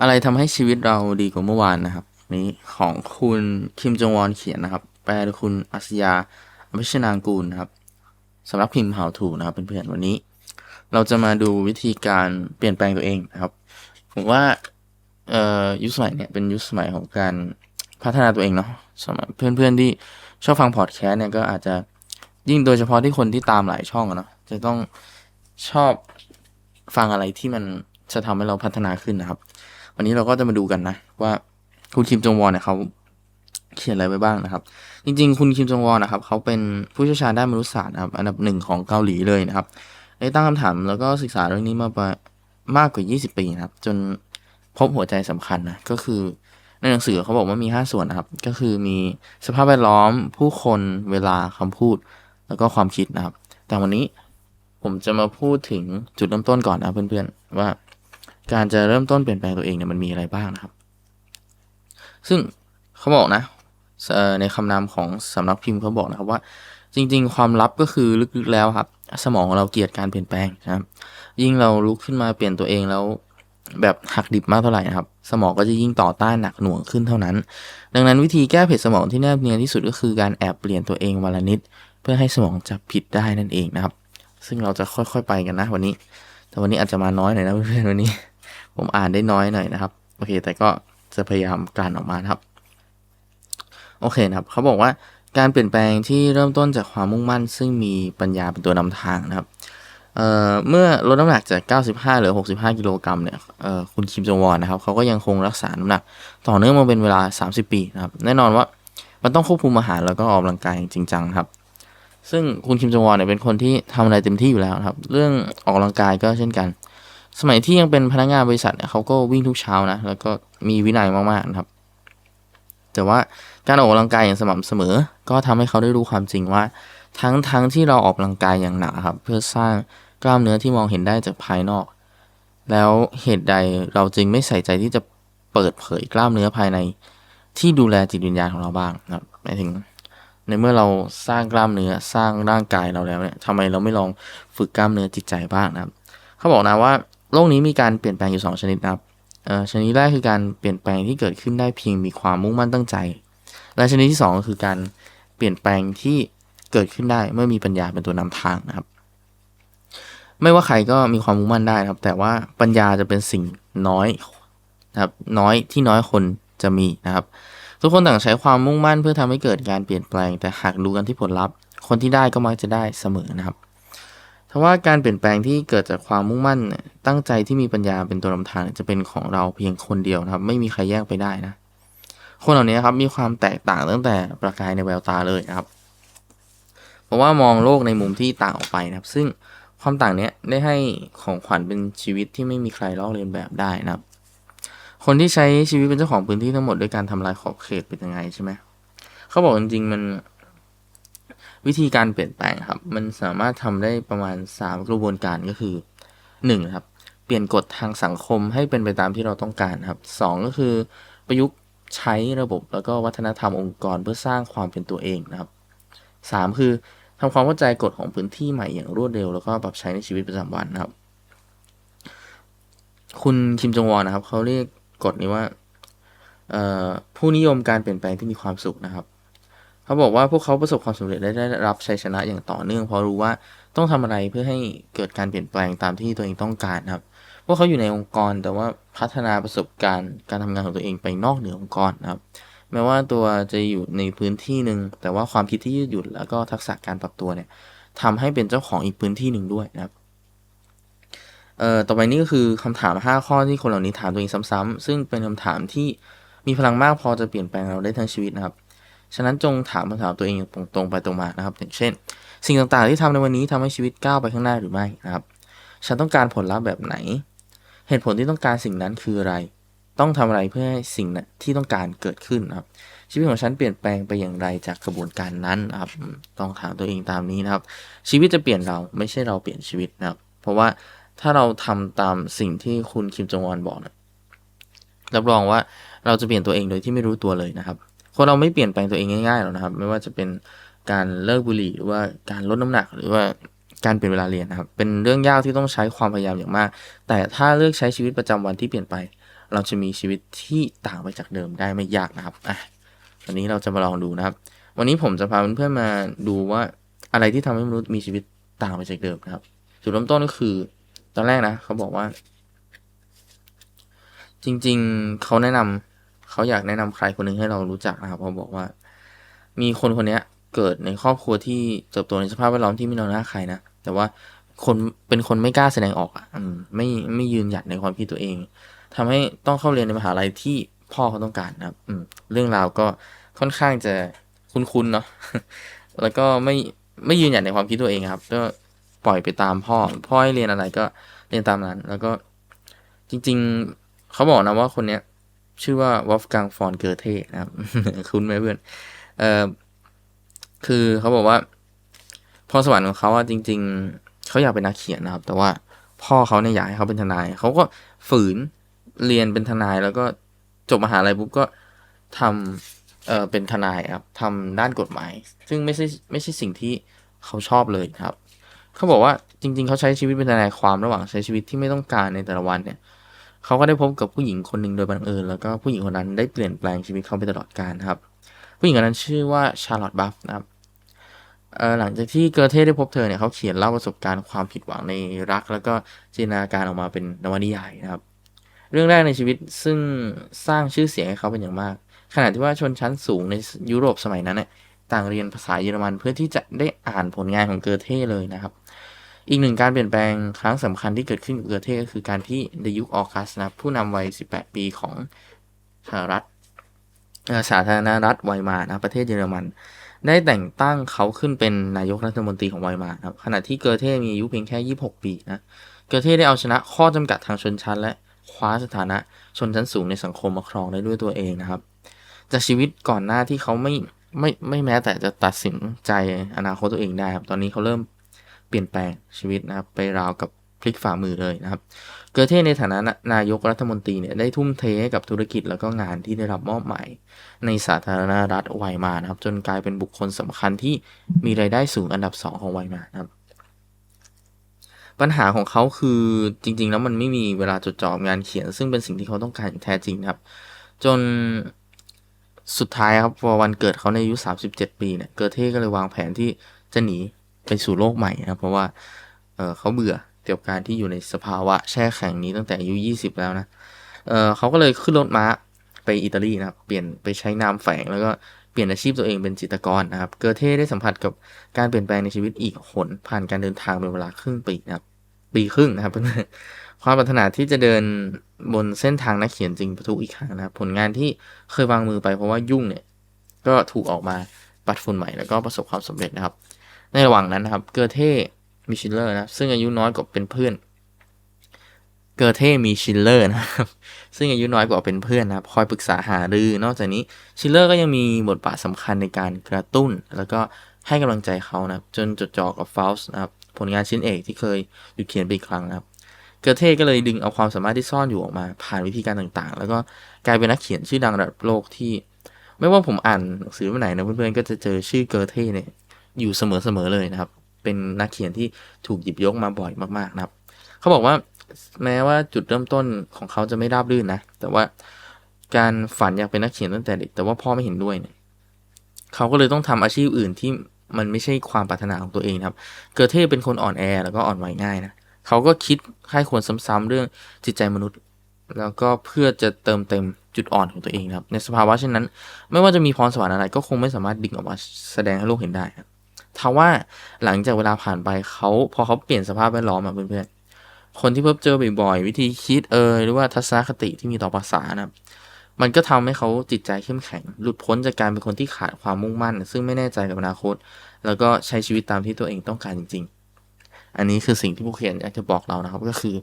อะไรทำให้ชีวิตเราดีกว่าเมื่อวานนะครับ นี้ของคุณคิมจงวอนเขียนนะครับ แปลโดยคุณอัศยาอภิชนางกูลนะครับสำหรับพิมพ์หาวถูนะครับเพื่อนๆวันนี้ เราจะมาดูวิธีการเปลี่ยนแปลงตัวเองนะครับ ผมว่าเอ่อยุคสมัยเนี่ยเป็นยุคสมัยของการพัฒนาตัวเองเนาะสำหรับเพื่อนๆที่ชอบฟังพอดแคสต์เนี่ยก็อาจจะยิ่งโดยเฉพาะที่คนที่ตามหลายช่องอะเนาะจะต้องชอบฟังอะไรที่มันจะทำให้เราพัฒนาขึ้นนะครับ วันนี้เราก็จะมาดูกันนะ ว่าคุณคิมจงวอนเนี่ยเขาเขียนอะไรไว้บ้างนะครับ จริง ๆ คุณคิมจงวอนนะครับเขาเป็นผู้เชี่ยวชาญด้านมนุษยศาสตร์นะครับอันดับหนึ่งของเกาหลีเลยนะครับได้ตั้งคำถามแล้วก็ศึกษาเรื่องนี้มาประมากกว่า 20 ปีนะครับ จนพบหัวใจสำคัญนะก็คือในหนังสือเขาบอกว่ามี 5 ส่วนนะครับ ก็คือมีสภาพแวดล้อม ผู้คนเวลาคำพูด แล้วก็ความคิดนะครับ แต่วันนี้ผมจะมาพูดถึงจุดเริ่มต้นก่อนนะเพื่อนๆว่า การจะเริ่มต้นเปลี่ยนแปลงตัวเองเนี่ยมันมีอะไรบ้างนะครับ ซึ่งเขาบอกนะในคำนามของสำนักพิมพ์เขาบอกนะครับว่า จริง ๆ ความลับก็คือลึกๆแล้วครับ สมองของเราเกลียดการเปลี่ยนแปลงนะครับ ยิ่งเราลุกขึ้นมาเปลี่ยนตัวเองแล้วแบบหักดิบมากเท่าไหร่นะครับ สมองก็จะยิ่งต่อต้านหนักหน่วงขึ้นเท่านั้น ดังนั้นวิธีแก้เผ็ดสมองที่แนบเนียนที่สุดก็คือการแอบเปลี่ยนตัวเองวันละนิด เพื่อให้สมองจับผิดได้นั่นเองนะครับ ซึ่งเราจะค่อยๆไปกันนะวันนี้ แต่วันนี้อาจจะมาน้อยหน่อยนะเพื่อนๆวันนี้ ผมอ่านได้น้อยหน่อยนะครับ โอเค แต่ก็จะพยายามกลั่นออกมาครับ โอเคนะครับ เขาบอกว่าการเปลี่ยนแปลงที่เริ่มต้นจากความมุ่งมั่น ซึ่งมีปัญญาเป็นตัวนำทางนะครับเเมื่อลดน้ำหนักจาก 95เหลือ 65 กิโลกรัมเนี่ยคุณคิมจงวอนนะครับเขาก็ยังคงรักษาน้ำหนัก ต่อเนื่องมาเป็นเวลา 30 ปีนะครับ แน่นอนว่ามันต้องควบคุมอาหารแล้วก็ออกกำลังกายจริงจังครับ ซึ่งคุณคิมจงวอนเนี่ยเป็นคนที่ทำอะไรเต็มที่อยู่แล้วครับ เรื่องออกกำลังกายก็เช่นกัน สมัยที่ยังเป็นพนักงานบริษัทเนี่ยเขาก็วิ่งทุกเช้านะ แล้วก็มีวินัยมากๆนะครับ แต่ว่าการออกกำลังกายอย่างสม่ำเสมอ ก็ทำให้เขาได้รู้ความจริงว่า ทั้งทั้งที่เราออกกำลังกายอย่างหนักครับ เพื่อสร้างกล้ามเนื้อที่มองเห็นได้จากภายนอก แล้วเหตุใดเราจึงไม่ใส่ใจที่จะเปิดเผยกล้ามเนื้อภายในที่ดูแลจิตวิญญาณของเราบ้างนะครับหมายถึง ในเมื่อเราสร้างกล้ามเนื้อสร้างร่างกายเราแล้วเนี่ยทำไมเราไม่ลองฝึกกล้ามเนื้อจิตใจบ้างนะครับ เขาบอกนะว่า โลกนี้มีการเปลี่ยนแปลงอยู่ 2 ชนิดนะครับชนิดแรกคือการเปลี่ยนแปลงที่เกิดขึ้นได้เพียงมีความมุ่งมั่นตั้งใจ และชนิดที่ 2 ก็คือการเปลี่ยนแปลงที่เกิดขึ้นได้เมื่อมีปัญญาเป็นตัวนำทางนะครับ ไม่ว่าใครก็มีความมุ่งมั่นได้นะครับ แต่ว่าปัญญาจะเป็นสิ่งน้อยนะครับน้อยที่น้อยคนจะมีนะครับ ทุกคนต่างใช้ความมุ่งมั่นเพื่อทำให้เกิดการเปลี่ยนแปลง แต่หากดูกันที่ผลลัพธ์ คนที่ได้ก็มักจะได้เสมอนะครับ ทว่าการเปลี่ยนแปลงที่เกิดจากความมุ่งมั่นตั้งใจที่มีปัญญาเป็นตัวนำทางจะเป็นของเราเพียงคนเดียวนะครับ ไม่มีใครแยกไปได้นะ คนเหล่านี้ครับมีความแตกต่างตั้งแต่ประกายในแววตาเลยนะครับ เพราะว่ามองโลกในมุมที่ต่างออกไปนะครับ ซึ่งความต่างเนี้ยได้ให้ของขวัญเป็นชีวิตที่ไม่มีใครลอกเลียนแบบได้นะครับ คนที่ใช้ชีวิตเป็นเจ้าของพื้นที่ทั้งหมดด้วยการทำลายขอบเขตเป็นยังไงใช่ไหมเขาบอกจริงๆมัน วิธีการเปลี่ยนแปลงครับ มันสามารถทำได้ประมาณ 3 กระบวนการก็คือ1ครับ เปลี่ยนกฎทางสังคมให้เป็นไปตามที่เราต้องการครับสองก็คือประยุกต์ใช้ระบบแล้วก็วัฒนธรรมองค์กรเพื่อสร้างความเป็นตัวเองนะครับสามคือทำความเข้าใจกฎของพื้นที่ใหม่อย่างรวดเร็ว แล้วก็ปรับใช้ในชีวิตประจำวันนะครับ คุณคิมจงวอนนะครับ เขาเรียกกฎนี้ว่าผู้นิยมการเปลี่ยนแปลงที่มีความสุขนะครับ เขาบอกว่าพวกเขาประสบความสำเร็จและได้รับชัยชนะอย่างต่อเนื่องเพราะรู้ว่าต้องทำอะไรเพื่อให้เกิดการเปลี่ยนแปลงตามที่ตัวเองต้องการครับ พวกเขาอยู่ในองค์กรแต่ว่าพัฒนาประสบการณ์การทำงานของตัวเองไปนอกเหนือองค์กรนะครับ แม้ว่าตัวจะอยู่ในพื้นที่หนึ่งแต่ว่าความคิดที่ยืดหยุ่นแล้วก็ทักษะการปรับตัวเนี่ยทำให้เป็นเจ้าของอีกพื้นที่หนึ่งด้วยนะครับเอ่อต่อไปนี้ก็คือคำถาม 5 ข้อที่คนเหล่านี้ถามตัวเองซ้ำๆซึ่งเป็นคำถามที่มีพลังมากพอจะเปลี่ยนแปลงเราได้ทั้งชีวิตนะครับ ฉะนั้นจงถามคำถามตัวเองอย่างตรงๆไปตรงมานะครับ อย่างเช่น สิ่งต่างๆที่ทำในวันนี้ทำให้ชีวิตก้าวไปข้างหน้าหรือไม่นะครับ ฉันต้องการผลลัพธ์แบบไหน เหตุผลที่ต้องการสิ่งนั้นคืออะไร ต้องทำอะไรเพื่อให้สิ่งนั้นที่ต้องการเกิดขึ้นนะครับ ชีวิตของฉันเปลี่ยนแปลงไปอย่างไรจากกระบวนการนั้นนะครับ ต้องถามตัวเองตามนี้นะครับ ชีวิตจะเปลี่ยนเราไม่ใช่เราเปลี่ยนชีวิตนะครับ เพราะว่าถ้าเราทำตามสิ่งที่คุณคิมจงวอนบอกนะรับรองว่าเราจะเปลี่ยนตัวเองโดยที่ไม่รู้ตัวเลยนะครับ คนเราไม่เปลี่ยนแปลงตัวเองง่ายๆหรอกนะครับ ไม่ว่าจะเป็นการเลิกบุหรี่หรือว่าการลดน้ำหนักหรือว่าการเปลี่ยนเวลาเรียนนะครับ เป็นเรื่องยากที่ต้องใช้ความพยายามอย่างมาก แต่ถ้าเลือกใช้ชีวิตประจำวันที่เปลี่ยนไป เราจะมีชีวิตที่ต่างไปจากเดิมได้ไม่ยากนะครับอะวันนี้เราจะมาลองดูนะครับ วันนี้ผมจะพาเพื่อนๆมาดูว่าอะไรที่ทำให้มนุษย์มีชีวิตต่างไปจากเดิมนะครับ จุดเริ่มต้นก็คือ ตอนแรกนะ เขาบอกว่า จริง ๆ เขาแนะนำ เขาอยากแนะนำใครคนหนึ่งให้เรารู้จักนะครับเขาบอกว่า มีคนคนนี้เกิดในครอบครัวที่เติบโตในสภาพแวดล้อมที่ไม่นอนหน้าใครนะแต่ว่าคนเป็นคนไม่กล้าแสดงออกอะไม่ไม่ยืนหยัดในความคิดตัวเองทำให้ต้องเข้าเรียนในมหาลัยที่พ่อเขาต้องการนะครับอืมเรื่องราวก็ค่อนข้างจะคุ้นๆเนาะแล้วก็ไม่ไม่ยืนหยัดในความคิดตัวเองครับ ก็ปล่อยไปตามพ่อ พ่อให้เรียนอะไรก็เรียนตามนั้น แล้วก็จริง ๆ เขาบอกนะว่าคนเนี้ย ชื่อว่าวอฟกังฟอนเกอร์เทนะครับ คุ้นไหมเพื่อนเออคือเขาบอกว่าพรสวรรค์ของเขาอะจริง ๆเขาอยากเป็นนักเขียนนะครับ แต่ว่าพ่อเขาเนี่ยอยากให้เขาเป็นทนายเขาก็ฝืนเรียนเป็นทนายแล้วก็จบมหาลัยปุ๊บก็ทำเออเป็นทนายครับทำด้านกฎหมาย ซึ่งไม่ใช่ไม่ใช่สิ่งที่เขาชอบเลยครับ เขาบอกว่าจริง ๆ เขาใช้ชีวิตเป็นทนายความระหว่างใช้ชีวิตที่ไม่ต้องการในแต่ละวันเนี่ย เขาก็ได้พบกับผู้หญิงคนหนึ่งโดยบังเอิญแล้วก็ผู้หญิงคนนั้นได้เปลี่ยนแปลงชีวิตเขาไปตลอดกาลครับ ผู้หญิงคนนั้นชื่อว่าชาร์ลอตบัฟนะครับหลังจากที่เกอร์เทได้พบเธอเนี่ยเขาเขียนเล่าประสบการณ์ความผิดหวังในรัก แล้วก็จินตนาการออกมาเป็นนวนิยายนะครับ เรื่องแรกในชีวิตซึ่งสร้างชื่อเสียงให้เขาเป็นอย่างมาก ขณะที่ว่าชนชั้นสูงในยุโรปสมัยนั้นเนี่ยต่างเรียนภาษาเยอรมันเพื่อที่จะได้อ่านผลงานของเกอร์เทเลยนะครับ อีกหนึ่งการเปลี่ยนแปลงครั้งสำคัญที่เกิดขึ้นกับเกอร์เทก็คือการที่เดยุคออกัสนะผู้นำวัย 18 ปีของสหรัฐสาธารณรัฐไวมานะประเทศเยอรมัน ได้แต่งตั้งเขาขึ้นเป็นนายกรัฐมนตรีของไวมานะครับขณะที่เกอร์เทมีอายุเพียงแค่ 26 ปีนะเกอร์เทได้เอาชนะข้อจำกัดทางชนชั้น และคว้าสถานะชนชั้นสูงในสังคมมาครองได้ด้วยตัวเองนะครับ จากชีวิตก่อนหน้าที่เขาไม่ไม่ไม่แม้แต่จะตัดสินใจอนาคตตัวเองได้ครับตอนนี้เขาเริ่ม เปลี่ยนแปลงชีวิตนะครับไปราวกับพลิกฝ่ามือเลยนะครับ เกอร์เทในฐานะนายกรัฐมนตรีเนี่ยได้ทุ่มเทให้กับธุรกิจแล้วก็งานที่ได้รับมอบหมายในสาธารณรัฐไวมานะครับ จนกลายเป็นบุคคลสำคัญที่มีรายได้สูงอันดับสองของไวมานะครับ ปัญหาของเขาคือจริง ๆ แล้วมันไม่มีเวลาจดจ่องานเขียน ซึ่งเป็นสิ่งที่เขาต้องการแท้จริงครับ จนสุดท้ายครับพอวันเกิดเขาในอายุ 37 ปีเนี่ยเกอร์เทก็เลยวางแผนที่จะหนี ไปสู่โลกใหม่นะครับเพราะว่าเเขาเบื่อเกี่ยวกับการที่อยู่ในสภาวะแช่แข็งนี้ตั้งแต่อายุ 20 แล้วนะเเขาก็เลยขึ้นรถม้าไปอิตาลีนะครับเปลี่ยนไปใช้นามแฝงแล้วก็เปลี่ยนอาชีพตัวเองเป็นจิตรกรนะครับ เกอเท่ได้สัมผัสกับการเปลี่ยนแปลงในชีวิตอีกหนผ่านการเดินทางเป็นเวลาครึ่งปีนะครับ ปีครึ่งนะครับเพื่อนความปรารถนาที่จะเดินบนเส้นทางนักเขียนจริงประทุอีกครั้งนะครับ ผลงานที่เคยวางมือไปเพราะว่ายุ่งเนี่ย ก็ถูกออกมาปัดฝุ่นใหม่แล้วก็ประสบความสำเร็จนะครับ ในระหว่างนั้นนะครับ เกอร์เท่มีชิลเลอร์นะ ซึ่งอายุน้อยกว่าเป็นเพื่อน เกอร์เท่มีชิลเลอร์นะครับ ซึ่งอายุน้อยกว่าเป็นเพื่อนนะครับ คอยปรึกษาหารือ นอกจากนี้ชิลเลอร์ก็ยังมีบทบาทสำคัญในการกระตุ้น แล้วก็ให้กำลังใจเขานะครับ จนจดจ่อกับฟาวส์นะครับ ผลงานชิ้นเอกที่เคยหยุดเขียนไปอีกครั้งนะครับ เกอร์เท่ก็เลยดึงเอาความสามารถที่ซ่อนอยู่ออกมา ผ่านวิธีการต่างๆ แล้วก็กลายเป็นนักเขียนชื่อดังระดับโลกที่ ไม่ว่าผมอ่านหนังสือเมื่อไหนนะเพื่อนๆ ก็จะเจอชื่อเกอร์เท่เนี่ย อยู่เสมอๆเลยนะครับ เป็นนักเขียนที่ถูกหยิบยกมาบ่อยมากๆนะครับ เขาบอกว่าแม้ว่าจุดเริ่มต้นของเขาจะไม่ราบรื่นนะ แต่ว่าการฝันอยากเป็นนักเขียนตั้งแต่เด็ก แต่ว่าพ่อไม่เห็นด้วยเนี่ยเขาก็เลยต้องทำอาชีพอื่นที่มันไม่ใช่ความปรารถนาของตัวเองครับ เกอร์เท่เป็นคนอ่อนแอแล้วก็อ่อนไหวง่ายนะ เขาก็คิดให้ควรซ้ำๆเรื่องจิตใจมนุษย์ แล้วก็เพื่อจะเติมเต็มจุดอ่อนของตัวเองครับ ในสภาวะเช่นนั้น ไม่ว่าจะมีพรสวรรค์อะไรก็คงไม่สามารถดึงออกมาแสดงให้โลกเห็นได้ครับ ทว่าหลังจากเวลาผ่านไปเขาพอเขาเปลี่ยนสภาพแวดล้อมอะเพื่อนๆคนที่พบเจอบ่อยๆวิธีคิดเอยหรือว่าทัศนคติที่มีต่อภาษานะมันก็ทำให้เขาจิตใจเข้มแข็ง หลุดพ้นจากการเป็นคนที่ขาดความมุ่งมั่น ซึ่งไม่แน่ใจกับอนาคต แล้วก็ใช้ชีวิตตามที่ตัวเองต้องการจริง ๆ อันนี้คือสิ่งที่ผู้เขียนอยากจะบอกเรานะครับ ก็คือ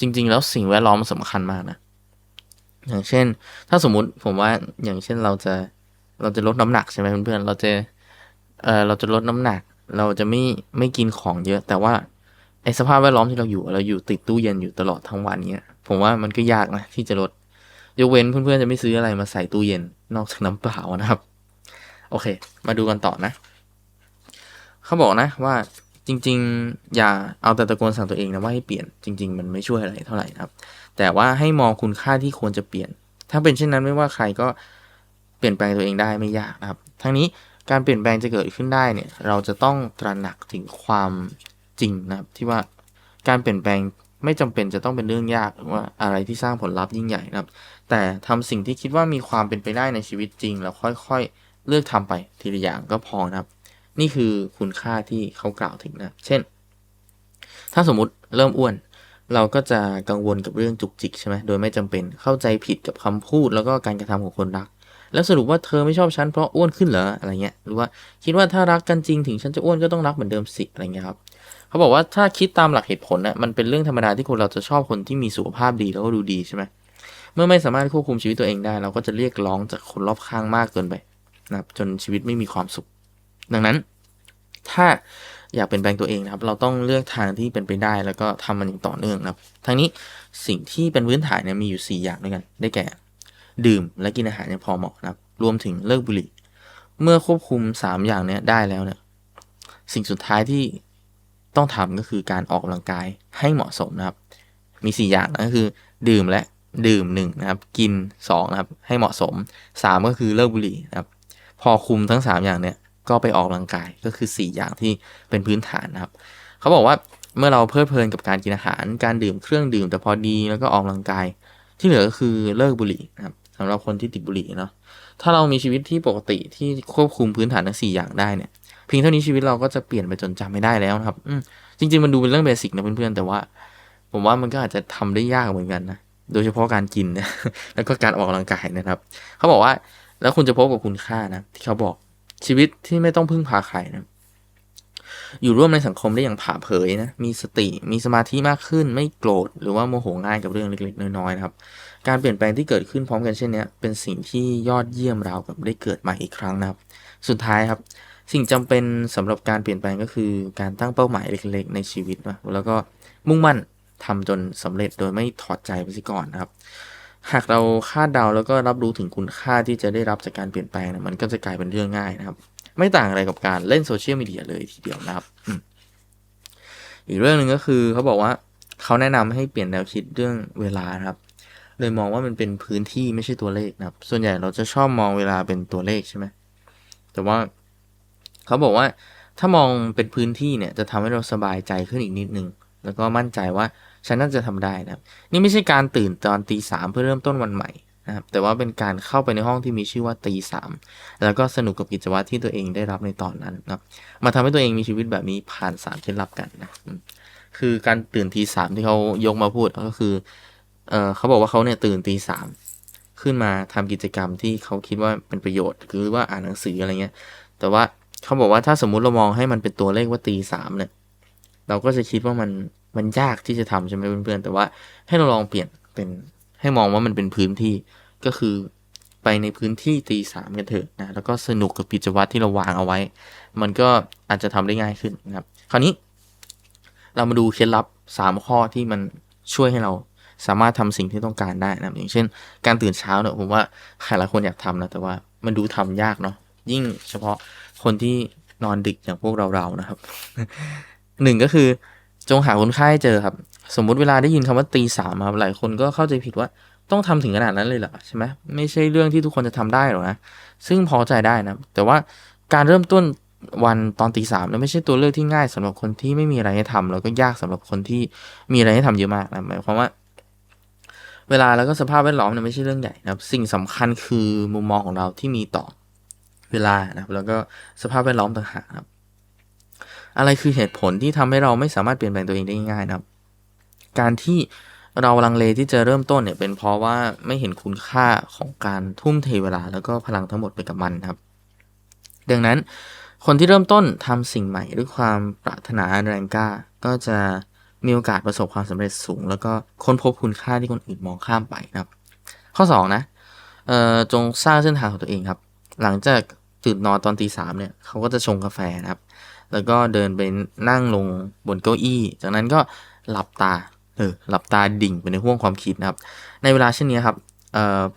จริง ๆ แล้วสิ่งแวดล้อมมันสำคัญมากนะอย่างเช่น ถ้าสมมุติผมว่าอย่างเช่นเราจะเราจะลดน้ำหนักใช่ไหมเพื่อนๆเราจะ เออเราจะลดน้ำหนัก เราจะไม่ไม่กินของเยอะ แต่ว่าไอสภาพแวดล้อมที่เราอยู่เราอยู่ติดตู้เย็นอยู่ตลอดทั้งวันเนี้ยผมว่ามันก็ยากนะที่จะลดยกเว้นเพื่อนๆจะไม่ซื้ออะไรมาใส่ตู้เย็น นอกจากน้ำเปล่านะครับ โอเค มาดูกันต่อนะ เขาบอกนะว่าจริง ๆ อย่าเอาแต่ตะโกนสั่งตัวเองนะว่าให้เปลี่ยนจริง ๆ มันไม่ช่วยอะไรเท่าไหร่นะครับ แต่ว่าให้มองคุณค่าที่ควรจะเปลี่ยน ถ้าเป็นเช่นนั้นไม่ว่าใครก็เปลี่ยนแปลงตัวเองได้ไม่ยากนะครับ ทั้งนี้ การเปลี่ยนแปลงจะเกิดขึ้นได้เนี่ยเราจะต้องตระหนักถึงความจริงนะครับที่ว่าการเปลี่ยนแปลงไม่จำเป็นจะต้องเป็นเรื่องยากหรือว่าอะไรที่สร้างผลลัพธ์ยิ่งใหญ่นะครับ แต่ทำสิ่งที่คิดว่ามีความเป็นไปได้ในชีวิตจริง แล้วค่อยๆ เลือกทำไปทีละอย่างก็พอนะครับ นี่คือคุณค่าที่เขากล่าวถึงนะ เช่น ถ้าสมมุติเริ่มอ้วน เราก็จะกังวลกับเรื่องจุกจิกใช่ไหมโดยไม่จำเป็นเข้าใจผิดกับคำพูดแล้วก็การกระทำของคนรัก แล้วสรุปว่าเธอไม่ชอบฉันเพราะอ้วนขึ้นเหรออะไรเงี้ยหรือว่าคิดว่าถ้ารักกันจริงถึงฉันจะอ้วนก็ต้องรักเหมือนเดิมสิอะไรเงี้ยครับเขาบอกว่าถ้าคิดตามหลักเหตุผลนะมันเป็นเรื่องธรรมดาที่คนเราจะชอบคนที่มีสุขภาพดีแล้วก็ดูดีใช่ไหมเมื่อไม่สามารถควบคุมชีวิตตัวเองได้ เราก็จะเรียกร้องจากคนรอบข้างมากเกินไปนะครับจนชีวิตไม่มีความสุข ดังนั้น ถ้าอยากเป็นแปลงตัวเองนะครับ เราต้องเลือกทางที่เป็นไปได้แล้วก็ทำมันอย่างต่อเนื่องนะครับทั้งนี้สิ่งที่เป็นพื้นฐานเนี่ยมีอยู่ 4 อย่างด้วยกัน ได้แก่ ดื่มและกินอาหารเนี่ยพอเหมาะนะครับ รวมถึงเลิกบุหรี่ เมื่อควบคุม 3 อย่างเนี้ยได้แล้วเนี่ยสิ่งสุดท้ายที่ต้องทำก็คือการออกกำลังกายให้เหมาะสมนะครับ มี 4 อย่างนะก็คือ ดื่มและดื่ม1นะครับ กิน2นะครับ ให้เหมาะสม 3 ก็คือเลิกบุหรี่นะครับ พอคุมทั้ง 3 อย่างเนี่ยก็ไปออกกำลังกายก็คือ 4 อย่างที่เป็นพื้นฐานนะครับ เขาบอกว่าเมื่อเราเพลิดเพลินกับการกินอาหาร การดื่มเครื่องดื่มแต่พอดีแล้วก็ออกกำลังกาย ที่เหลือก็คือเลิกบุหรี่นะครับ สำหรับคนที่ติดบุหรี่เนาะถ้าเรามีชีวิตที่ปกติที่ควบคุมพื้นฐานทั้ง4อย่างได้เนี่ยเพียงเท่านี้ชีวิตเราก็จะเปลี่ยนไปจนจำไม่ได้แล้วนะครับอืจริง ๆ มันดูเป็นเรื่องเบสิกนะเพื่อนๆแต่ว่า ผมว่ามันก็อาจจะทำได้ยากเหมือนกันนะโดยเฉพาะการกินนะแล้วก็การออกกำลังกายนะครับ เขาบอกว่าแล้วคุณจะพบกับคุณค่านะที่เขาบอกชีวิตที่ไม่ต้องพึ่งพาใครนะอยู่ร่วมในสังคมได้อย่างผ่าเผยนะ มีสติ มีสมาธิมากขึ้น ไม่โกรธ หรือว่าโมโหง่ายกับเรื่องเล็กๆ น้อยๆนะครับ การเปลี่ยนแปลงที่เกิดขึ้นพร้อมกันเช่นนี้เป็นสิ่งที่ยอดเยี่ยมราวกับได้เกิดใหม่อีกครั้งนะครับ สุดท้ายครับ สิ่งจำเป็นสำหรับการเปลี่ยนแปลงก็คือการตั้งเป้าหมายเล็กๆ ในชีวิตนะแล้วก็มุ่งมั่นทำจนสำเร็จโดยไม่ถอดใจไปซิก่อนนะครับ หากเราคาดเดาแล้วก็รับรู้ถึงคุณค่าที่จะได้รับจากการเปลี่ยนแปลงนะมันก็จะกลายเป็นเรื่องง่ายนะครับ ไม่ต่างอะไรกับการเล่นโซเชียลมีเดียเลยทีเดียวนะครับอีกเรื่องหนึ่งก็คือเขาบอกว่าเขาแนะนำให้เปลี่ยนแนวคิดเรื่องเวลานะครับ โดยมองว่ามันเป็นพื้นที่ไม่ใช่ตัวเลขนะครับ ส่วนใหญ่เราจะชอบมองเวลาเป็นตัวเลขใช่ไหมแต่ว่าเขาบอกว่าถ้ามองเป็นพื้นที่เนี่ยจะทำให้เราสบายใจขึ้นอีกนิดนึง แล้วก็มั่นใจว่าฉันน่าจะทำได้นะครับ นี่ไม่ใช่การตื่นตอนตีสามเพื่อเริ่มต้นวันใหม่นะครับ แต่ว่าเป็นการเข้าไปในห้องที่มีชื่อว่าตีสามแล้วก็สนุกกับกิจวัตรที่ตัวเองได้รับในตอนนั้นนะครับมาทำให้ตัวเองมีชีวิตแบบนี้ผ่านสามเคล็ดลับกันนะ คือการตื่นตีสามที่เขายกมาพูดก็คือ เเขาบอกว่าเขาเนี่ยตื่นตีสามขึ้นมาทำกิจกรรมที่เขาคิดว่าเป็นประโยชน์ คือว่าอ่านหนังสืออะไรเงี้ย แต่ว่าเขาบอกว่าถ้าสมมุติเรามองให้มันเป็นตัวเลขว่าตีสามเนี่ย เราก็จะคิดว่ามันมันยากที่จะทำใช่ไหมเพื่อนๆ แต่ว่าให้เราลองเปลี่ยนเป็นให้มองว่ามันเป็นพื้นที่ก็คือไปในพื้นที่ตีสามกันเถอะนะแล้วก็สนุกกับกิจวัตรที่เราวางเอาไว้ มันก็อาจจะทำได้ง่ายขึ้นนะครับ คราวนี้เรามาดูเคล็ดลับ 3 ข้อที่มันช่วยให้เรา สามารถทำสิ่งที่ต้องการได้นะอย่างเช่น การตื่นเช้าเนี่ยผมว่าใครหลายคนอยากทำนะแต่ว่ามันดูทำยากเนาะยิ่งเฉพาะคนที่นอนดึกอย่างพวกเราๆนะครับหนึ่งก็คือจงหาคนไข้เจอครับ สมมุติเวลาได้ยินคำว่าตีสามครับหลายคนก็เข้าใจผิดว่าต้องทำถึงขนาดนั้นเลยเหรอใช่ไหมไม่ใช่เรื่องที่ทุกคนจะทำได้หรอกนะซึ่งพอใจได้นะ แต่ว่าการเริ่มต้นวันตอนตีสามเนี่ยไม่ใช่ตัวเลือกที่ง่ายสำหรับคนที่ไม่มีอะไรให้ทำแล้วก็ยากสำหรับคนที่มีอะไรให้ทำเยอะมากนะหมายความว่า เวลาแล้วก็สภาพแวดล้อมเนี่ยไม่ใช่เรื่องใหญ่นะครับ สิ่งสำคัญคือมุมมองของเราที่มีต่อเวลานะครับ แล้วก็สภาพแวดล้อมต่างหากครับ อะไรคือเหตุผลที่ทำให้เราไม่สามารถเปลี่ยนแปลงตัวเองได้ง่ายนะครับ การที่เราลังเลที่จะเริ่มต้นเนี่ยเป็นเพราะว่าไม่เห็นคุณค่าของการทุ่มเทเวลา แล้วก็พลังทั้งหมดไปกับมันครับ ดังนั้นคนที่เริ่มต้นทำสิ่งใหม่ด้วยความปรารถนาแรงกล้าก็จะ มีโอกาสประสบความสำเร็จสูง แล้วก็ค้นพบคุณค่าที่คนอื่นมองข้ามไปนะครับ ข้อ 2 นะจงสร้างเส้นทางของตัวเองครับ หลังจากตื่นนอนตอนตีสามเนี่ยเขาก็จะชงกาแฟนะครับ แล้วก็เดินไปนั่งลงบนเก้าอี้ จากนั้นก็หลับตาเออหลับตาดิ่งไปในห้วงความคิดนะครับ ในเวลาเช่นนี้ครับ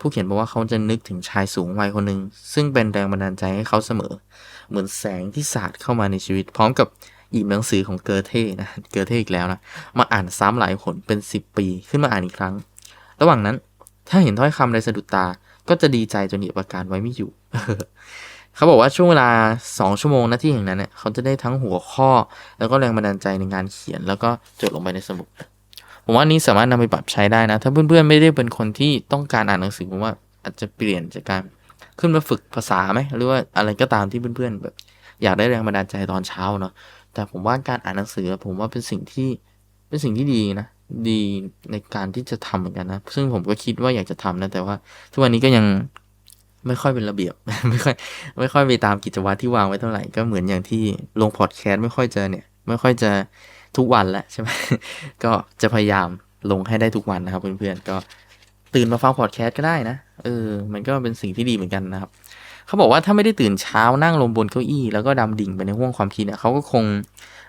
ผู้เขียนบอกว่าเขาจะนึกถึงชายสูงวัยคนหนึ่งซึ่งเป็นแรงบันดาลใจให้เขาเสมอ เหมือนแสงที่สาดเข้ามาในชีวิต พร้อมกับ หยิบหนังสือของเกอเท่นะ เกอเท่อีกแล้วนะ มาอ่านซ้ำหลายหนเป็นสิบปีขึ้นมาอ่านอีกครั้ง ระหว่างนั้นถ้าเห็นถ้อยคำใดสะดุดตา ก็จะดีใจจนหยิบอาการไว้ไม่อยู่ เขาบอกว่าช่วงเวลาสองชั่วโมงหน้าที่แห่งนั้นเนี่ยเขาจะได้ทั้งหัวข้อ แล้วก็แรงบันดาลใจในงานเขียน แล้วก็จดลงไปในสมุด ผมว่านี้สามารถนำไปปรับใช้ได้นะ ถ้าเพื่อนๆไม่ได้เป็นคนที่ต้องการอ่านหนังสือผมว่าอาจจะเปลี่ยนจากการขึ้นมาฝึกภาษาไหมหรือว่าอะไรก็ตามที่เพื่อนๆแบบ อยากได้แรงบันดาลใจตอนเช้าเนาะ แต่ผมว่าการอ่านหนังสือผมว่าเป็นสิ่งที่เป็นสิ่งที่ดีนะ ดีในการที่จะทำเหมือนกันนะ ซึ่งผมก็คิดว่าอยากจะทำนะ แต่ว่า ทุกวันนี้ก็ยังไม่ค่อยเป็นระเบียบ ไม่ค่อย ไม่ค่อยไปตามกิจวัตรที่วางไว้เท่าไหร่ ก็เหมือนอย่างที่ลงพอดแคสต์ไม่ค่อยจะเนี่ย ไม่ค่อยจะทุกวันแล้วใช่ไหม ก็จะพยายามลงให้ได้ทุกวันนะครับเพื่อนๆ ก็ตื่นมาฟังพอดแคสต์ก็ได้นะ เออ มันก็เป็นสิ่งที่ดีเหมือนกันนะครับ เขาบอกว่าถ้าไม่ได้ตื่นเช้านั่งลงบนเก้าอี้แล้วก็ดำดิ่งไปในห้วงความคิดเนี่ยเขาก็คง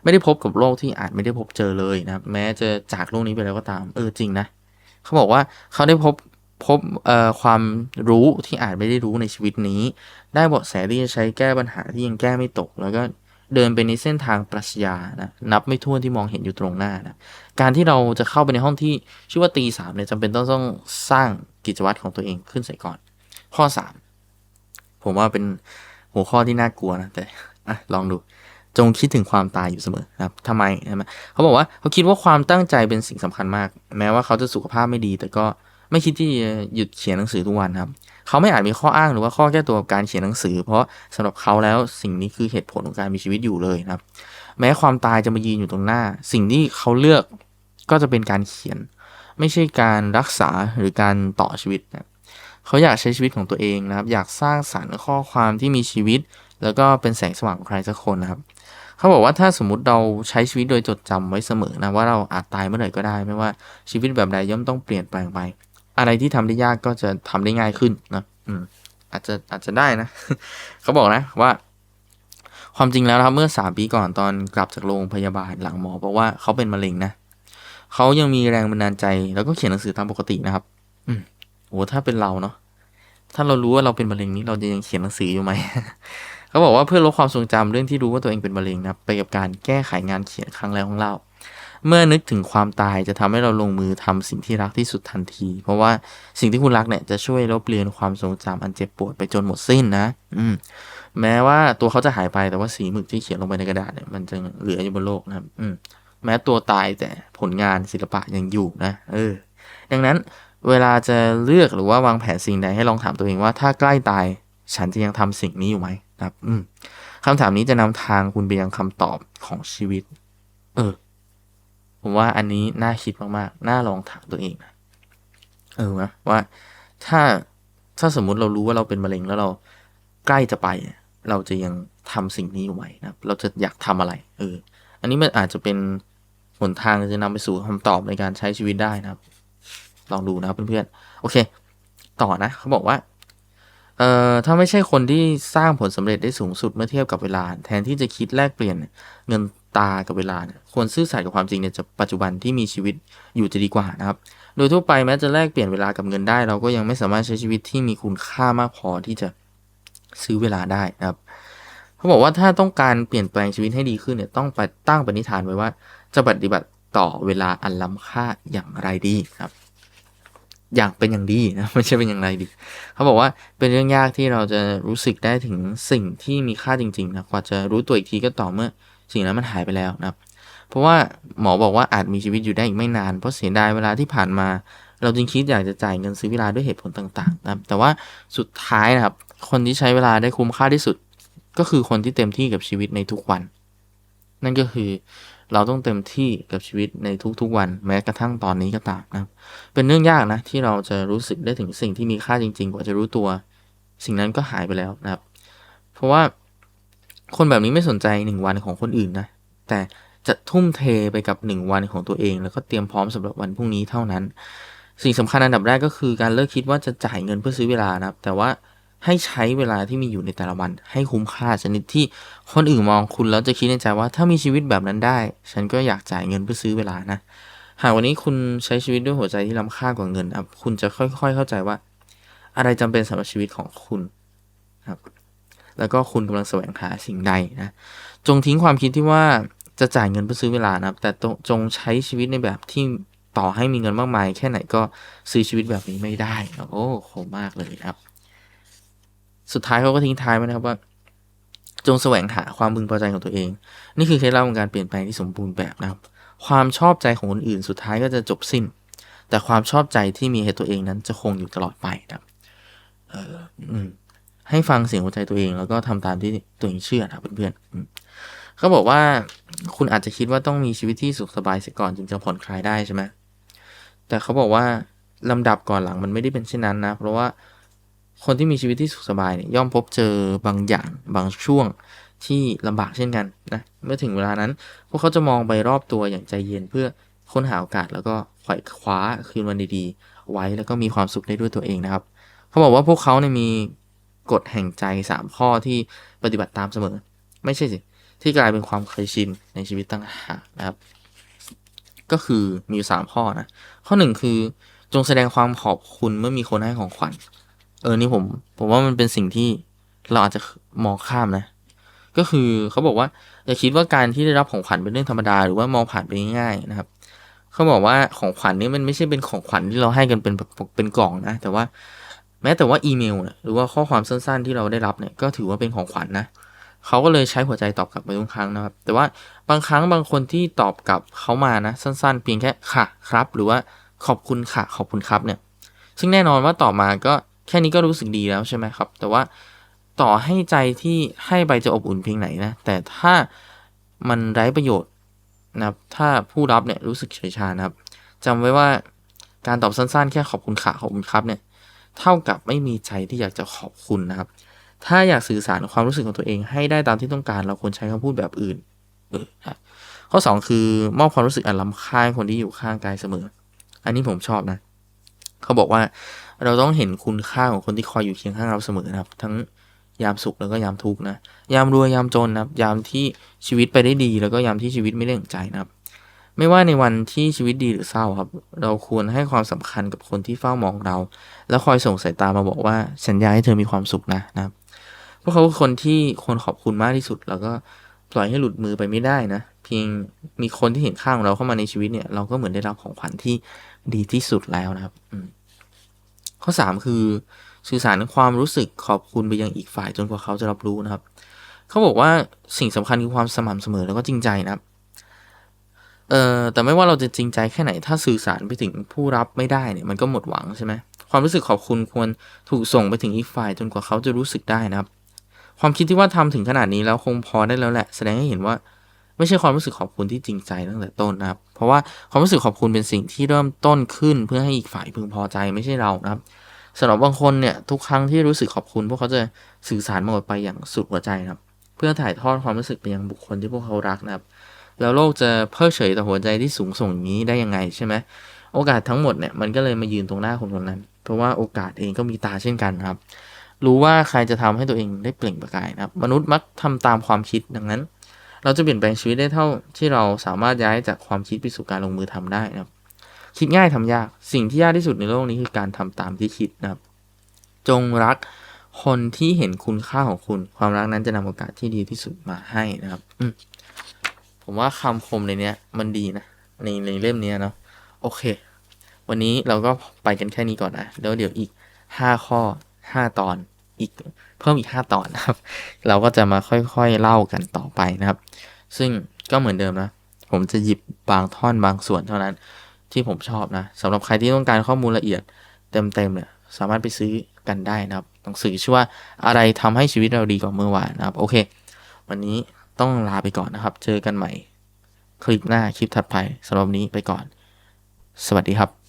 ไม่ได้พบกับโลกที่อาจไม่ได้พบเจอเลยนะครับ แม้จะจากโลกนี้ไปแล้วก็ตาม เออจริงนะเขาบอกว่าเขาได้พบพบความรู้ที่อาจไม่ได้รู้ในชีวิตนี้ ได้เบาะแสที่จะใช้แก้ปัญหาที่ยังแก้ไม่ตก แล้วก็เดินไปในเส้นทางปรัชญานะนับไม่ถ้วนที่มองเห็นอยู่ตรงหน้านะการที่เราจะเข้าไปในห้องที่ชื่อว่าตีสามเนี่ยจำเป็นต้องต้องสร้างกิจวัตรของตัวเองขึ้นใส่ก่อน ข้อสาม ผมว่าเป็นหัวข้อที่น่ากลัวนะแต่อะลองดู จงคิดถึงความตายอยู่เสมอนะครับทำไมใช่ไหมเขาบอกว่าเขาคิดว่าความตั้งใจเป็นสิ่งสำคัญมาก แม้ว่าเขาจะสุขภาพไม่ดี แต่ก็ไม่คิดที่จะหยุดเขียนหนังสือทุกวันครับ เขาไม่อาจมีข้ออ้างหรือว่าข้อแก้ตัวกับการเขียนหนังสือ เพราะสำหรับเขาแล้วสิ่งนี้คือเหตุผลของการมีชีวิตอยู่เลยนะครับ แม้ความตายจะมายืนอยู่ตรงหน้า สิ่งที่เขาเลือกก็จะเป็นการเขียน ไม่ใช่การรักษาหรือการต่อชีวิตนะ เขาอยากใช้ชีวิตของตัวเองนะครับ อยากสร้างสรรค์ข้อความที่มีชีวิต แล้วก็เป็นแสงสว่างของใครสักคนนะครับ เขาบอกว่าถ้าสมมุติเราใช้ชีวิตโดยจดจำไว้เสมอนะว่าเราอาจตายเมื่อไหร่ก็ได้ ไม่ว่าชีวิตแบบใดย่อมต้องเปลี่ยนแปลงไป อะไรที่ทำได้ยากก็จะทำได้ง่ายขึ้นนะอืมอาจจะอาจจะได้นะ เขาบอกนะว่า ความจริงแล้วนะครับเมื่อสามปีก่อนตอนกลับจากโรงพยาบาลหลังหมอบอกว่าเขาเป็นมะเร็งนะเขายังมีแรงบันดาลใจ แล้วก็เขียนหนังสือตามปกตินะครับ อืมโอ้ถ้าเป็นเราเนาะ ถ้าเรารู้ว่าเราเป็นมะเร็งนี้เราจะยังเขียนหนังสืออยู่ไหมเขาบอกว่าเพื่อลดความทรงจำเรื่องที่รู้ว่าตัวเองเป็นมะเร็งนะไปกับการแก้ไขงานเขียนครั้งแรกของเรา เมื่อนึกถึงความตายจะทำให้เราลงมือทำสิ่งที่รักที่สุดทันที เพราะว่าสิ่งที่คุณรักเนี่ยจะช่วยลบเลือนความทรงจำอันเจ็บปวดไปจนหมดสิ้นนะ อืมแม้ว่าตัวเขาจะหายไปแต่ว่าสีหมึกที่เขียนลงไปในกระดาษเนี่ยมันจะเหลืออยู่บนโลกนะครับ อืมแม้ตัวตายแต่ผลงานศิลปะยังอยู่นะ เออ ดังนั้น เวลาจะเลือกหรือว่าวางแผนสิ่งใดให้ลองถามตัวเองว่าถ้าใกล้ตาย ฉันจะยังทำสิ่งนี้อยู่ไหมนะครับ อืมคำถามนี้จะนำทางคุณไปยังคำตอบของชีวิต เออ ผมว่าอันนี้น่าคิดมากๆ น่าลองถามตัวเองนะเออนะว่า ถ้าถ้าสมมุติเรารู้ว่าเราเป็นมะเร็งแล้วเราใกล้จะไป เราจะยังทำสิ่งนี้อยู่ไหมนะเราจะอยากทำอะไร เออ อันนี้มันอาจจะเป็นหนทางจะนำไปสู่คำตอบในการใช้ชีวิตได้นะครับ ลองดูนะครับเพื่อนๆ โอเค ต่อนะเขาบอกว่า เอ่อ ถ้าไม่ใช่คนที่สร้างผลสำเร็จได้สูงสุดเมื่อเทียบกับเวลา แทนที่จะคิดแลกเปลี่ยนเงินตากับเวลาควรซื่อสัตย์กับความจริงในปัจจุบันที่มีชีวิตอยู่จะดีกว่านะครับ โดยทั่วไปแม้จะแลกเปลี่ยนเวลากับเงินได้ เราก็ยังไม่สามารถใช้ชีวิตที่มีคุณค่ามากพอที่จะซื้อเวลาได้นะครับเขาบอกว่าถ้าต้องการเปลี่ยนแปลงชีวิตให้ดีขึ้นเนี่ยต้องไปตั้งปณิธานไว้ว่า จะปฏิบัติต่อเวลาอันล้ำค่าอย่างไรดีครับ อย่างเป็นอย่างดีนะไม่ใช่เป็นอย่างไรดี เขาบอกว่าเป็นเรื่องยากที่เราจะรู้สึกได้ถึงสิ่งที่มีค่าจริงๆนะกว่าจะรู้ตัวอีกทีก็ต่อเมื่อ สิ่งนั้นมันหายไปแล้วนะครับ เพราะว่าหมอบอกว่าอาจมีชีวิตอยู่ได้อีกไม่นาน เพราะเสียดายเวลาที่ผ่านมา เราจึงคิดอยากจะจ่ายเงินซื้อเวลาด้วยเหตุผลต่างๆนะครับแต่ว่าสุดท้ายนะครับ คนที่ใช้เวลาได้คุ้มค่าที่สุด ก็คือคนที่เต็มที่กับชีวิตในทุกวัน นั่นก็คือ เราต้องเต็มที่กับชีวิตในทุกๆวันแม้กระทั่งตอนนี้ก็ตามนะเป็นเรื่องยากนะที่เราจะรู้สึกได้ถึงสิ่งที่มีค่าจริง ๆ กว่าจะรู้ตัว สิ่งนั้นก็หายไปแล้วนะครับ เพราะว่าคนแบบนี้ไม่สนใจหนึ่งวันของคนอื่นนะแต่จะทุ่มเทไปกับหนึ่งวันของตัวเอง แล้วก็เตรียมพร้อมสำหรับวันพรุ่งนี้เท่านั้น สิ่งสำคัญอันดับแรกก็คือการเลิกคิดว่าจะจ่ายเงินเพื่อซื้อเวลานะครับ แต่ว่า ให้ใช้เวลาที่มีอยู่ในแต่ละวัน ให้คุ้มค่าชนิดที่คนอื่นมองคุณแล้วจะคิดในใจว่าถ้ามีชีวิตแบบนั้นได้ ฉันก็อยากจ่ายเงินเพื่อซื้อเวลานะ หากวันนี้คุณใช้ชีวิตด้วยหัวใจที่ล้ำค่ากว่าเงินครับคุณจะค่อย ๆ เข้าใจว่า อะไรจำเป็นสำหรับชีวิตของคุณครับ แล้วก็คุณกำลังแสวงหาสิ่งใดนะ จงทิ้งความคิดที่ว่าจะจ่ายเงินเพื่อซื้อเวลานะครับ แต่จงใช้ชีวิตในแบบที่ต่อให้มีเงินมากมาย แค่ไหนก็ซื้อชีวิตแบบนี้ไม่ได้โอ้โหมากเลยครับ สุดท้ายเขาก็ทิ้งท้ายไว้นะครับว่า จงแสวงหาความพึงพอใจของตัวเอง นี่คือเคล็ดลับของการเปลี่ยนแปลงที่สมบูรณ์แบบนะครับ ความชอบใจของคนอื่นสุดท้ายก็จะจบสิ้น แต่ความชอบใจที่มีให้ตัวเองนั้นจะคงอยู่ตลอดไปนะครับเอออืมให้ฟังเสียงหัวใจตัวเองแล้วก็ทำตามที่ตัวเองเชื่อนะเพื่อนๆเขาบอกว่าคุณอาจจะคิดว่าต้องมีชีวิตที่สุขสบายเสียก่อนจึงจะผ่อนคลายได้ใช่ไหมแต่เขาบอกว่าลำดับก่อนหลังมันไม่ได้เป็นเช่นนั้นนะ เพราะว่า คนที่มีชีวิตที่สุขสบายเนี่ยย่อมพบเจอบางอย่างบางช่วงที่ลำบากเช่นกันนะเมื่อถึงเวลานั้น พวกเขาจะมองไปรอบตัวอย่างใจเย็นเพื่อค้นหาโอกาสแล้วก็ไขว่คว้าคืนวันดีๆ ไว้แล้วก็มีความสุขได้ด้วยตัวเองนะครับ เขาบอกว่าพวกเขาเนี่ยมีกฎแห่งใจสามข้อที่ปฏิบัติตามเสมอ ไม่ใช่สิ ที่กลายเป็นความเคยชินในชีวิตตั้งหากนะครับ ก็คือมีอยู่สามข้อนะ ข้อหนึ่งคือจงแสดงความขอบคุณเมื่อมีคนให้ของขวัญ เออนี่ผม ผมว่ามันเป็นสิ่งที่เราอาจจะมองข้ามนะ ก็คือเขาบอกว่าอย่าคิดว่าการที่ได้รับของขวัญเป็นเรื่องธรรมดา หรือว่ามองผ่านไปง่ายๆนะครับเขาบอกว่าของขวัญนี่มันไม่ใช่เป็นของขวัญที่เราให้กันเป็นแบบเป็นกล่องนะ แต่ว่าแม้แต่ว่าอีเมลนี่ยหรือว่าข้อความสั้นๆที่เราได้รับเนี่ยก็ถือว่าเป็นของขวัญนะเขาก็เลยใช้หัวใจตอบกลับไปทุกครั้งนะครับ แต่ว่าบางครั้งบางคนที่ตอบกลับเขามานะ สั้นๆ เพียงแค่ค่ะครับ หรือว่าขอบคุณค่ะขอบคุณครับเนี่ย ซึ่งแน่นอนว่าต่อมาก็ แค่นี้ก็รู้สึกดีแล้วใช่ไหมครับ แต่ว่าต่อให้ใจที่ให้ไปจะอบอุ่นเพียงไหนนะ แต่ถ้ามันไร้ประโยชน์นะครับ ถ้าผู้รับเนี่ยรู้สึกเฉยชานะครับจำไว้ว่าการตอบสั้นๆ แค่ขอบคุณค่ะขอบคุณครับเนี่ย เท่ากับไม่มีใจที่อยากจะขอบคุณนะครับ ถ้าอยากสื่อสารความรู้สึกของตัวเอง ให้ได้ตามที่ต้องการ เราควรใช้คำพูดแบบอื่น เออครับข้อ 2 คือมอบความรู้สึกอันล้ำค่าคนที่อยู่ข้างกายเสมอ อันนี้ผมชอบนะ เขาบอกว่า เราต้องเห็นคุณค่าของคนที่คอยอยู่เคียงข้างเราเสมอนะครับ ทั้งยามสุขแล้วก็ยามทุกข์นะ ยามรวยยามจนนะครับ ยามที่ชีวิตไปได้ดี แล้วก็ยามที่ชีวิตไม่ได้ดังใจนะครับ ไม่ว่าในวันที่ชีวิตดีหรือเศร้าครับ เราควรให้ความสำคัญกับคนที่เฝ้ามองเรา แล้วคอยส่งสายตามาบอกว่าสัญญาให้เธอมีความสุขนะนะครับพวกเขาคือคนที่ควรขอบคุณมากที่สุด แล้วก็ปล่อยให้หลุดมือไปไม่ได้นะ เพียงมีคนที่เห็นข้างเราเข้ามาในชีวิตเนี่ย เราก็เหมือนได้รับของขวัญที่ดีที่สุดแล้วนะครับอื ข้อ 3 คือสื่อสารความรู้สึกขอบคุณไปยังอีกฝ่ายจนกว่าเขาจะรับรู้นะครับ เขาบอกว่าสิ่งสำคัญคือความสม่ำเสมอแล้วก็จริงใจนะครับเอ่อแต่ไม่ว่าเราจะจริงใจแค่ไหน ถ้าสื่อสารไปถึงผู้รับไม่ได้เนี่ยมันก็หมดหวังใช่ไหมความรู้สึกขอบคุณควรถูกส่งไปถึงอีกฝ่ายจนกว่าเขาจะรู้สึกได้นะครับ ความคิดที่ว่าทำถึงขนาดนี้แล้วคงพอได้แล้วแหละ แสดงให้เห็นว่า ไม่ใช่ความรู้สึกขอบคุณที่จริงใจตั้งแต่ต้นนะครับ เพราะว่าความรู้สึกขอบคุณเป็นสิ่งที่เริ่มต้นขึ้น เพื่อให้อีกฝ่ายพึงพอใจไม่ใช่เรานะครับสำหรับบางคนเนี่ยทุกครั้งที่รู้สึกขอบคุณ พวกเขาจะสื่อสารมันออกไปอย่างสุดหัวใจนะครับ เพื่อถ่ายทอดความรู้สึกไปยังบุคคลที่พวกเขารักนะครับ แล้วโลกจะเพิกเฉยต่อหัวใจที่สูงส่งอย่างนี้ได้ยังไงใช่ไหมโอกาสทั้งหมดเนี่ยมันก็เลยมายืนตรงหน้าคนคนนั้น เพราะว่าโอกาสเองก็มีตาเช่นกันครับ รู้ว่าใครจะทำให้ตัวเองได้เปล่งประกายนะครับ มนุษย์มักทำตามความคิดดังนั้น เราจะเปลี่ยนแปลงชีวิตได้เท่าที่เราสามารถย้ายจากความคิดไปสู่การลงมือทำได้นะครับ คิดง่ายทำยาก สิ่งที่ยากที่สุดในโลกนี้คือการทำตามที่คิดนะครับ จงรักคนที่เห็นคุณค่าของคุณ ความรักนั้นจะนำโอกาสที่ดีที่สุดมาให้นะครับอืผมว่าคำคมในเนี้ยมันดีนะในในเล่มเนี้ยเนาะโอเค วันนี้เราก็ไปกันแค่นี้ก่อนนะแล้วเดี๋ยวอีกห้าข้อห้าตอน อีกเพิ่มอีกห้าตอนนะครับ เราก็จะมาค่อยๆเล่ากันต่อไปนะครับ ซึ่งก็เหมือนเดิมนะ ผมจะหยิบบางท่อนบางส่วนเท่านั้น ที่ผมชอบนะสำหรับใครที่ต้องการข้อมูลละเอียดเต็มๆเนี่ยสามารถไปซื้อกันได้นะครับหนังสือชื่อว่าอะไรทำให้ชีวิตเราดีกว่าเมื่อวานนะครับ โอเค วันนี้ต้องลาไปก่อนนะครับ เจอกันใหม่คลิปหน้าคลิปถัดไปสำหรับนี้ไปก่อน สวัสดีครับ